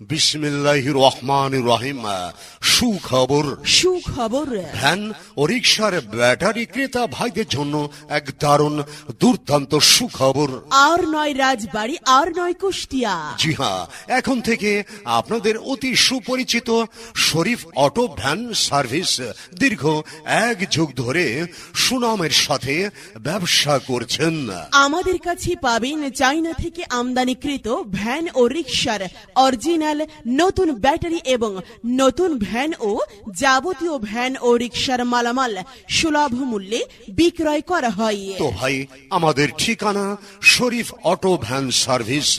বিসমিল্লাহ রহমান রহিম সুখবর। সুখবর। ভ্যান ও রিক্সার ব্যাটারি ক্রেতা ভাইদের জন্য এক দারুণ দুর্দান্ত সুখবর। আর নয় রাজবাড়ি আর নয় কুষ্টিয়া। জি হ্যাঁ এখন থেকে আপনাদের অতি সুপরিচিত শরীফ অটো ভ্যান সার্ভিস দীর্ঘ এক যুগ ধরে সুনামের সাথে ব্যবসা করছেন। আমাদের কাছে পাবেন চাইনা থেকে আমদানিকৃত ভ্যান ও রিক্সার অরিজিনাল নতুন ব্যাটারি এবং নতুন ভ্যান ও যাবতীয় ভ্যান ও রিক্সার মালামাল সুলভ মূল্যে বিক্রয় করা হয়। তো ভাই আমাদের ঠিকানা Sharif auto van service.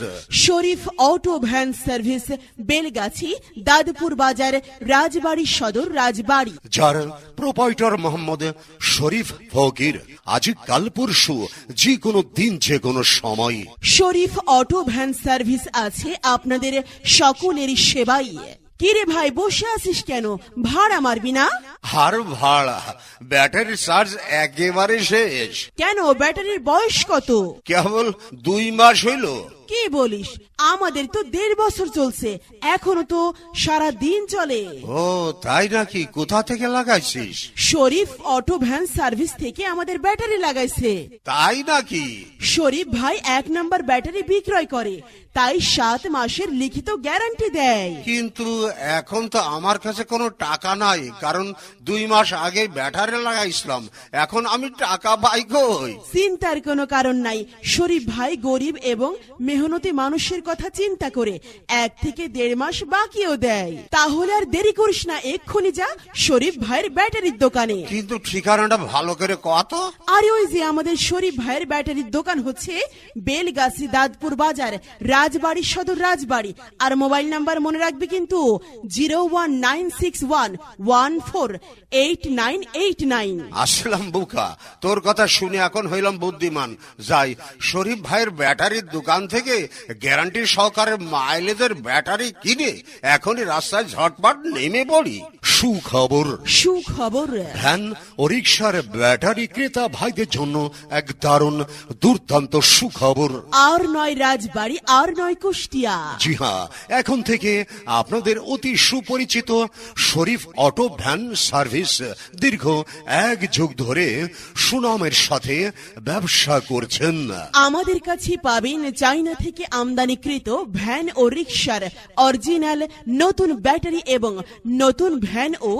Sharif auto van service Belgachhi Dadpur Bazar Rajbari Sadar রাজবাড়ি। যার প্রোপাইটার মোহাম্মদ শরীফ ফকির আজ কাল পরশু যে কোনো দিন যে কোনো সময়। শরীফ অটো ভ্যান সার্ভিস আছে আপনাদের সকলেরই সেবাই। কিরে ভাই বসে আছিস কেন? ভাড়া মারবি না হার ভাড়া ব্যাটারি চার্জ একেবারে শেষ। কেন? ব্যাটারির বয়স কত? কেবল দুই মাস হইল। কি বলিস? আমাদের তো দেড় বছর চলছে। এখনও তো সারা দিন চলে। ও তাই নাকি? কোথা থেকে লাগাইছিস? শরীফ অটো ভ্যান সার্ভিস থেকে আমাদের ব্যাটারি লাগাইছে। তাই নাকি? শরীফ ভাই এক নাম্বার ব্যাটারি বিক্রয় করে। তাই সাত মাসের লিখিত গ্যারান্টি দেয়। কিন্তু এখন তো আমার কাছে কোনো টাকা নাই কারণ দুই মাস আগে ব্যাটারি লাগাইছিলাম। এখন আমি টাকা পাই কই? চিন্তার কোনো কারণ নাই। শরীফ ভাই গরিব এবং মেহনতি মানুষের কথা চিন্তা করে এক থেকে দেড় মাস বাকিও দেয়। তাহলে আর দেরি করিস না এক্ষুনি যা শরীফ ভাইয়ের ব্যাটারির দোকানে। কিন্তু ঠিকানাটা ভালো করে কত আরে ওই যে আমাদের শরীফ ভাইয়ের ব্যাটারির দোকান হচ্ছে বেলগাছি দাদপুর বাজার রাজবাড়ি সদর রাজবাড়ি। আর মোবাইল নাম্বার মনে রাখবে কিন্তু zero one nine six one one four eight nine eight nine. Aslam বুকা তোর কথা শুনে এখন হইলাম বুদ্ধিমান। যাই শরীফ ভাইয়ের ব্যাটারির দোকান থেকে গ্যারান্টি সহকারে মাইলেজের ব্যাটারি কিনে এখনই রাস্তায় ঝটপট নেমে পড়ি। সুখবর। সুখবর। ভ্যান ও রিক্সার ব্যাটারি ক্রেতা ভাইদের জন্য এক দারুণ দুর্দান্ত সুখবর। আর নয় রাজবাড়ি আর নয় কুষ্টিয়া। জি হ্যাঁ এখন থেকে আপনাদের অতি সুপরিচিত শরীফ অটো ভ্যান সার্ভিস দীর্ঘ এক যুগ ধরে সুনামের সাথে ব্যবসা করছেন। আমাদের কাছে পাবেন চাইনা থেকে আমদানিকৃত ভ্যান ও রিক্সার অরিজিনাল নতুন ব্যাটারি এবং নতুন ভ্যান ও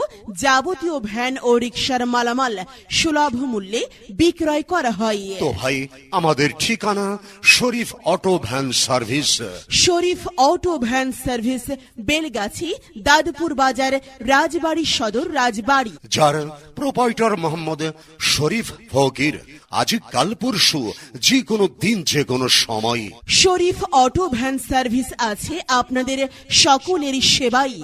যাবতীয় ভ্যান ও রিক্সার মালামাল সুলভ মূল্যে বিক্রয় করা হয়। তো ভাই আমাদের ঠিকানা Sharif auto van service. Sharif auto van service Belgachhi Dadpur Bazar Rajbari Sadar রাজবাড়ি। যার প্রোপাইটার মোহাম্মদ শরীফ ফকির। আজ কাল পরশু যে কোনো দিন যে কোনো সময়। শরীফ অটো ভ্যান সার্ভিস আছে আপনাদের সকলেরই সেবাই।